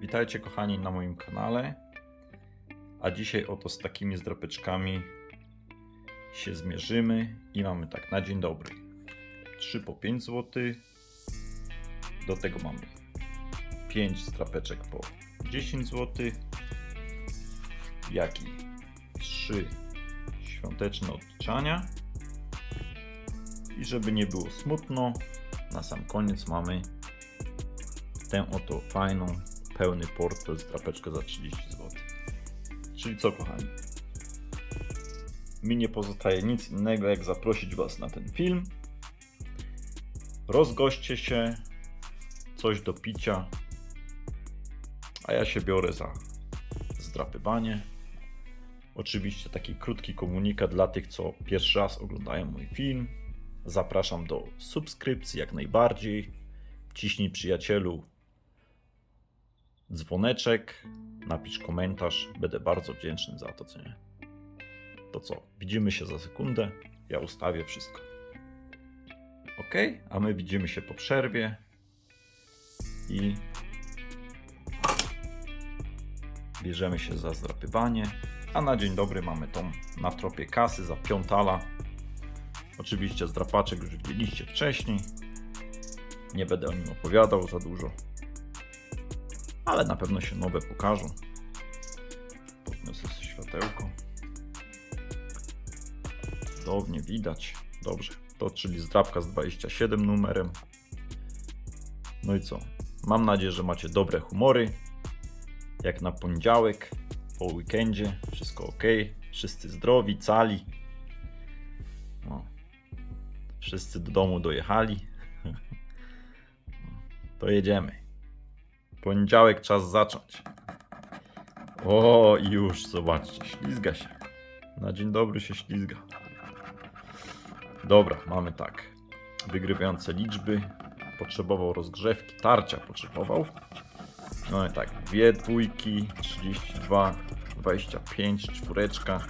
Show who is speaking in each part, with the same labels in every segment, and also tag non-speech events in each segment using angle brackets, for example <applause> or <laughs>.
Speaker 1: Witajcie kochani na moim kanale. A dzisiaj oto z takimi zdrapeczkami się zmierzymy i mamy tak na dzień dobry. 3 po 5 zł. Do tego mamy 5 zdrapeczek po 10 zł. Jak i 3 świąteczne odliczania. I żeby nie było smutno, na sam koniec mamy tę oto fajną, pełny portfel z drapeczkę za 30 zł. Czyli co, kochani? Mi nie pozostaje nic innego, jak zaprosić Was na ten film. Rozgoście się, coś do picia, a ja się biorę za zdrapywanie. Oczywiście taki krótki komunikat dla tych, co pierwszy raz oglądają mój film. Zapraszam do subskrypcji jak najbardziej. Ciśnij przyjacielu dzwoneczek, napisz komentarz. Będę bardzo wdzięczny za to, co nie. To co? Widzimy się za sekundę. Ja ustawię wszystko. Ok, a my widzimy się po przerwie. I bierzemy się za zdrapywanie. A na dzień dobry mamy tą na tropie kasy za piątala. Oczywiście zdrapaczek już widzieliście wcześniej. Nie będę o nim opowiadał za dużo. Ale na pewno się nowe pokażą. Podniosę sobie światełko. Cudownie widać. Dobrze. To czyli zdrapka z 27 numerem. No i co? Mam nadzieję, że macie dobre humory. Jak na poniedziałek, po weekendzie. Wszystko ok. Wszyscy zdrowi, cali. No. Wszyscy do domu dojechali. <laughs> To jedziemy. Poniedziałek czas zacząć. O, i już, zobaczcie, ślizga się. Na dzień dobry się ślizga. Dobra, mamy tak. Wygrywające liczby. Potrzebował rozgrzewki, tarcia potrzebował. No i tak, dwie dwójki, 32, 25, czwóreczka.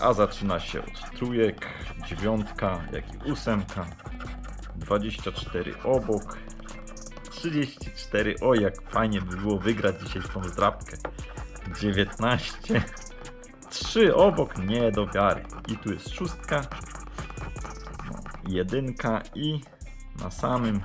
Speaker 1: A zaczyna się od trójek, dziewiątka, jak i ósemka. 24 obok, 34. O, jak fajnie by było wygrać dzisiaj tą zdrapkę. 19. 3 obok, nie do wiary. I tu jest szóstka. No, jedynka i na samym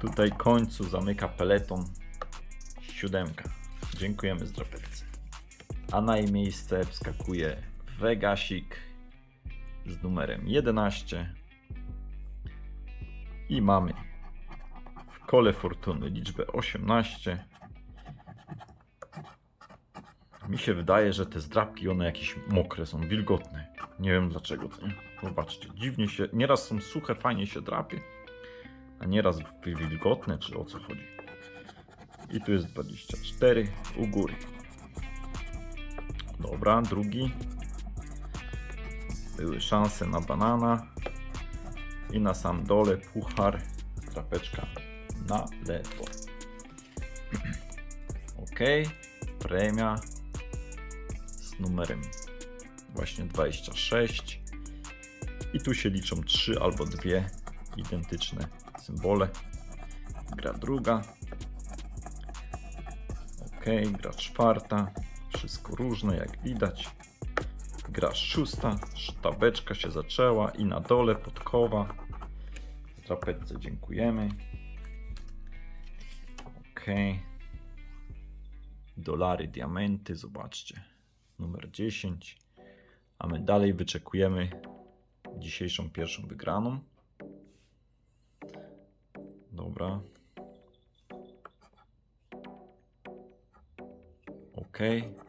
Speaker 1: tutaj końcu zamyka peleton siódemka. Dziękujemy zdrapeczce. A na jej miejsce wskakuje Vegasik z numerem 11. I mamy kole fortuny liczbę 18. Mi się wydaje, że te zdrapki one jakieś mokre są, wilgotne. Nie wiem dlaczego. To nie? Zobaczcie, dziwnie się. Nieraz są suche, fajnie się drapie, a nieraz wilgotne, czy o co chodzi. I tu jest 24 u góry. Dobra, drugi. Były szanse na banana. I na sam dole puchar, trapeczka na lewo. Ok, premia z numerem właśnie 26. I tu się liczą trzy albo dwie identyczne symbole. Gra druga. Ok, gra czwarta. Wszystko różne jak widać. Gra szósta. Sztabeczka się zaczęła i na dole podkowa. Trapeczce dziękujemy. Ok. Dolary, diamenty, zobaczcie. Numer 10. A my dalej wyczekujemy dzisiejszą pierwszą wygraną. Dobra. Ok.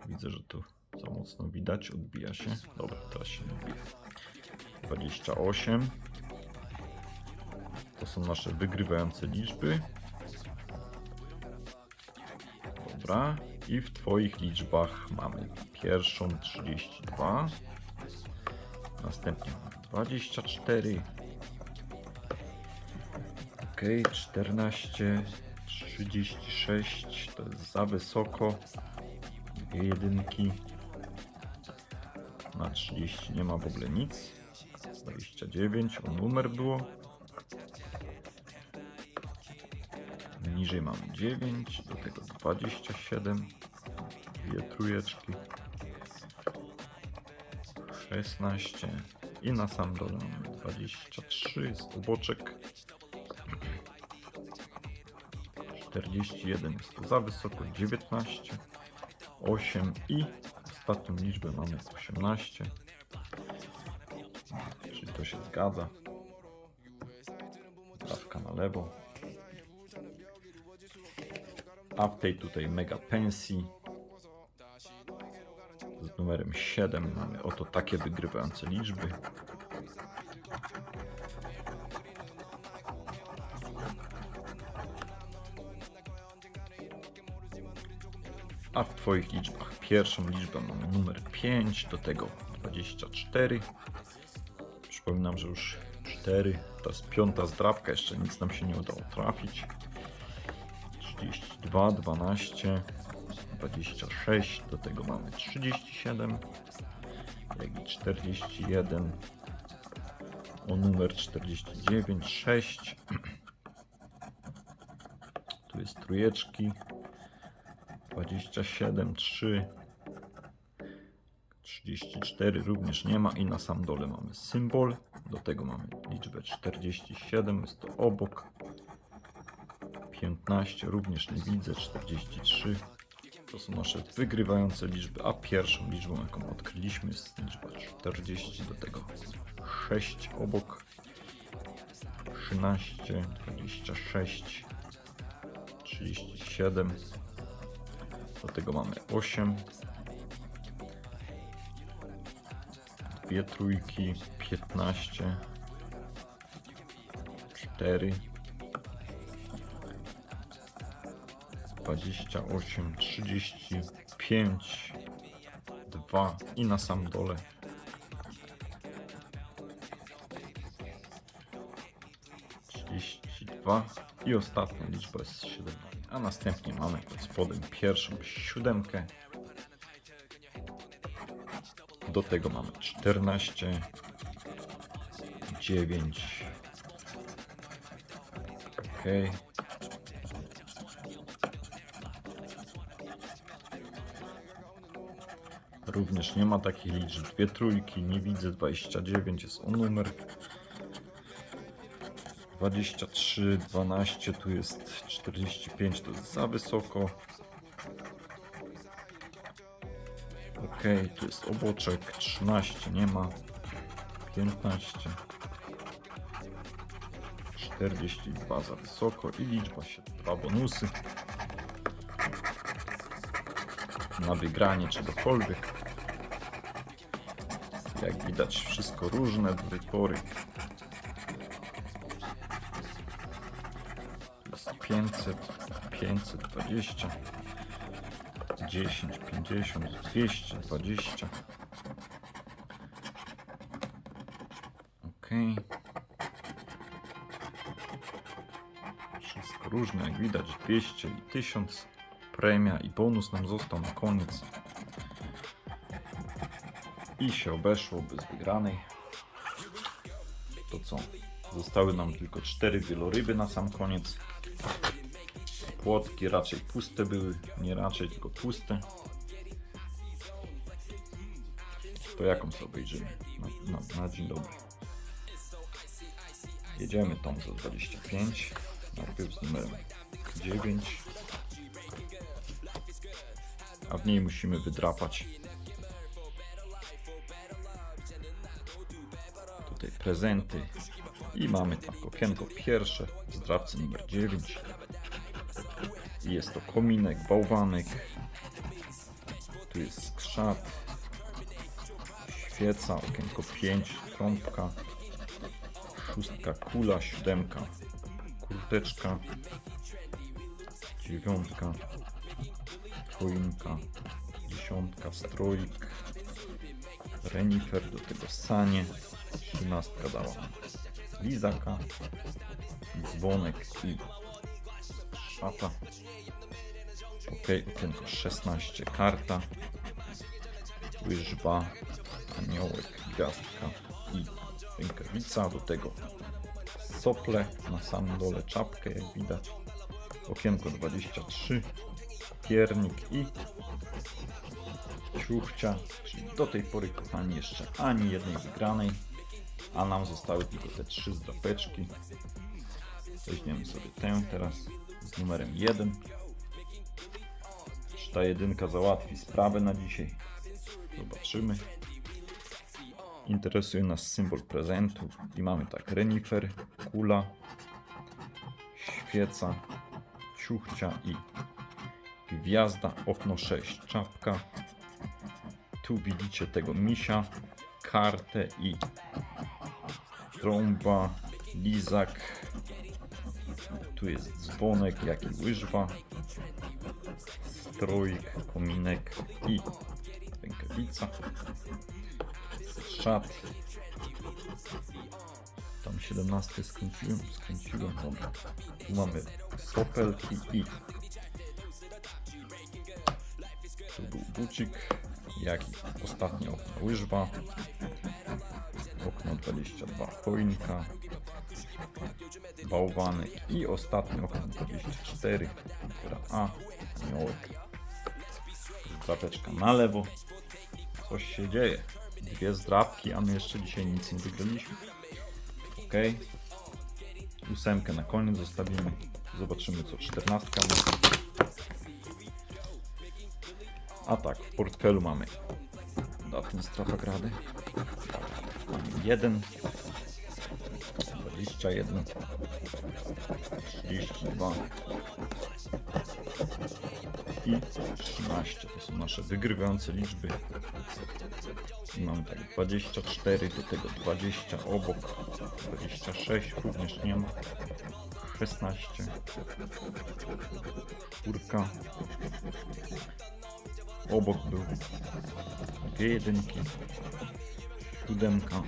Speaker 1: Widzę, że tu za mocno widać. Odbija się. Dobra, teraz się odbija. 28. To są nasze wygrywające liczby. Dobra. I w Twoich liczbach mamy pierwszą 32. Następnie mamy 24. Ok, 14, 36. To jest za wysoko. Dwie jedynki. Na 30 nie ma w ogóle nic. 29, o numer było. Niżej mamy 9, do tego 27, dwie trójeczki, 16 i na sam dole mamy 23 z oboczek. 41 jest to za wysoko, 19, 8 i ostatnią liczbę mamy 18. Czyli to się zgadza. Dawka na lewo. A w tej tutaj mega pensji z numerem 7 mamy oto takie wygrywające liczby. A w Twoich liczbach pierwszą liczbę mamy numer 5, do tego 24. Przypominam, że już 4, to jest piąta zdrabka, jeszcze nic nam się nie udało trafić. 32, 12, 26, do tego mamy 37, jak i 41, o numer 49, 6. Tu jest trójeczki, 27, 3, 34 również nie ma i na sam dole mamy symbol, do tego mamy liczbę 47, jest to obok. 15 również nie widzę, 43 to są nasze wygrywające liczby, a pierwszą liczbą jaką odkryliśmy jest liczba 40, do tego 6 obok, 13, 26, 37, do tego mamy 8, dwie trójki, 15, 4, 28, 35, 2 i na sam dole. Dwa i ostatnia liczba jest 7. A następnie mamy pod spodem pierwszą siódemkę. Do tego mamy 14, 9. Okej. Również nie ma takich liczb. Dwie trójki, nie widzę. 29 jest o numer. 23, 12, tu jest 45, to jest za wysoko. Ok, tu jest oboczek, 13 nie ma. 15. 42 za wysoko i liczba się dwa bonusy na wygranie czegokolwiek. Jak widać wszystko różne do tej pory. Jest 500, 520, 10, 50, 220. Ok. Wszystko różne, jak widać 200 i 1000 premia i bonus nam został na koniec. I się obeszło bez wygranej. To co? Zostały nam tylko cztery wieloryby na sam koniec. Płotki raczej puste były, nie raczej, tylko puste. To jaką sobie obejrzymy na, na, na dzień dobry. Jedziemy tą za 25. Najpierw z numerem 9 a w niej musimy wydrapać. Tutaj prezenty. I mamy tak okienko pierwsze z drapcy numer 9 i jest to kominek, bałwanek. Tu jest skrzat. Świeca, okienko 5 trąbka. Szóstka, kula, siódemka kurteczka. Dziewiątka choinka, dziesiątka, stroik, renifer, do tego sanie, trzynastka dała lizaka, dzwonek i szata. Ok, okienko 16, karta, łyżba, aniołek, gwiazdka i rękawica, do tego sople, na samym dole czapkę jak widać. Okienko 23, piernik i ciuchcia, czyli do tej pory kochani jeszcze ani jednej wygranej, a nam zostały tylko te trzy zdrapeczki. Weźmiemy sobie tę teraz z numerem 1. Czy ta jedynka załatwi sprawę na dzisiaj? Zobaczymy. Interesuje nas symbol prezentu i mamy tak renifer, kula, świeca, ciuchcia i gwiazda, okno 6, czapka. Tu widzicie tego misia, kartę i trąba, lizak. Tu jest dzwonek, jak i łyżwa, stroik, kominek i rękawica, szat. Tam 17 skręciłem, skręciłem, dobra. Tu mamy sopelki i tu był bucik, jak i ostatnie okno łyżwa, okno 22 choinka, bałwanek i ostatnie okno 24, litera A, aniołek, na lewo, coś się dzieje, dwie zdrapki, a my jeszcze dzisiaj nic nie wygraliśmy, ok, ósemkę na koniec zostawimy, zobaczymy co 14 ma. A tak, w portfelu mamy datny strafagrady. Mamy 1, 21, 32 i 13. To są nasze wygrywające liczby. I mamy tak 24, do tego 20 obok, 26 również nie ma. 16 czwórka obok był. Dwie jedynki. Siódemka.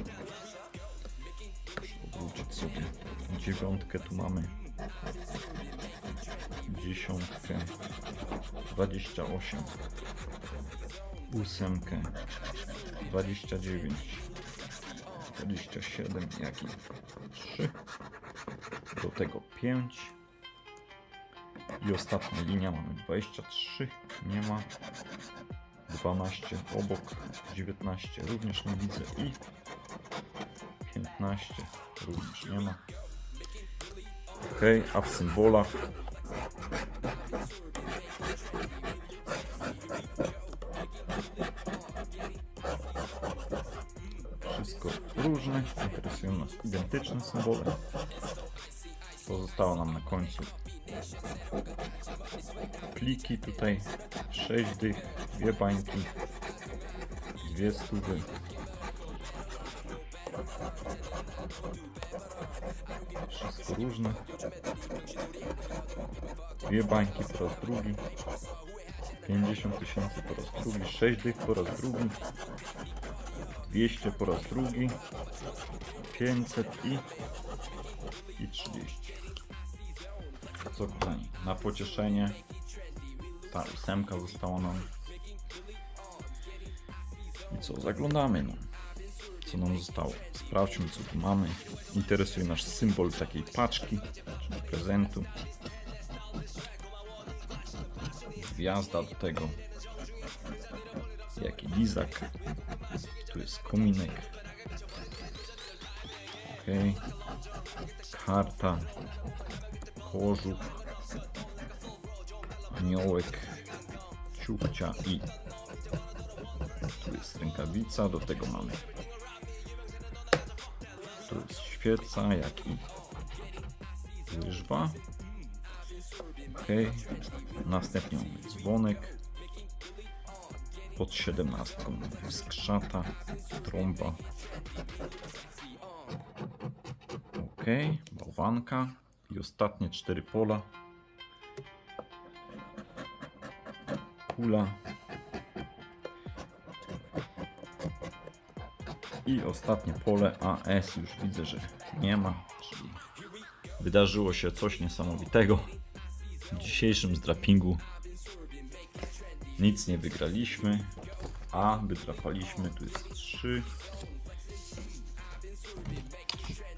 Speaker 1: Odwrócić sobie. Dziewiątkę tu mamy. Dziesiątkę. 28 ósemkę. 29 27 jak i 3 do tego 5 i ostatnia linia mamy 23 nie ma. 12 obok 19 również nie widzę i 15 również nie ma. Ok a w symbolach? Wszystko różne interesują nas identyczne symbole. Pozostało nam na końcu pliki tutaj 6 dych, dwie bańki, dwie stówy. Wszystko różne. Dwie bańki po raz drugi. 50 tysięcy po raz drugi. 6 dych po raz drugi. 200 po raz drugi. 500 i, na pocieszenie ta ósemka została nam. I co, zaglądamy no. Co nam zostało? Sprawdźmy co tu mamy. Interesuje nasz symbol takiej paczki, czyli prezentu. Gwiazda do tego. Jaki lizak. Tu jest kominek. Ok. Karta. Kożuch aniołek, ciuchcia i tu jest rękawica, do tego mamy. Tu jest świeca, jak i łyżwa ok, następnie mamy dzwonek. Pod siedemnastką mamy skrzata, trąba. Ok, bałwanka i ostatnie cztery pola kula. I ostatnie pole AS już widzę, że nie ma, czyli wydarzyło się coś niesamowitego. W dzisiejszym zdrapingu nic nie wygraliśmy, a wydrapaliśmy, tu jest 3,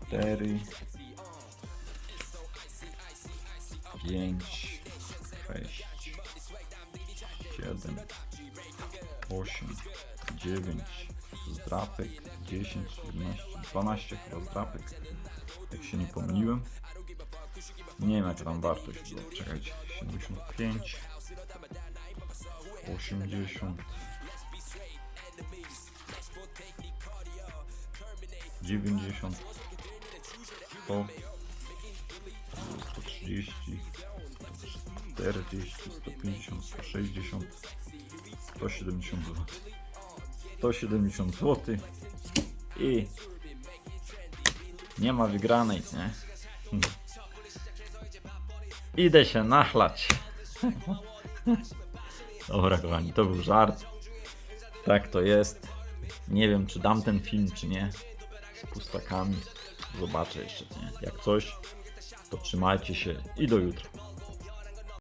Speaker 1: 4, 5, 8, 9 zdrapek, 10, 11, 12 chyba zdrapek. Jak się nie pomyliłem. Nie wiem jaka tam wartość była. Czekajcie. 75, 80, 90, 100, 130, 140, 150, 160, 170 zł. 170 zł i nie ma wygranej, nie? <laughs> Idę się nachlać. <laughs> Dobra, kochani, to był żart. Tak to jest. Nie wiem, czy dam ten film, czy nie. Z pustakami. Zobaczę jeszcze, nie? Jak coś, to trzymajcie się i do jutra.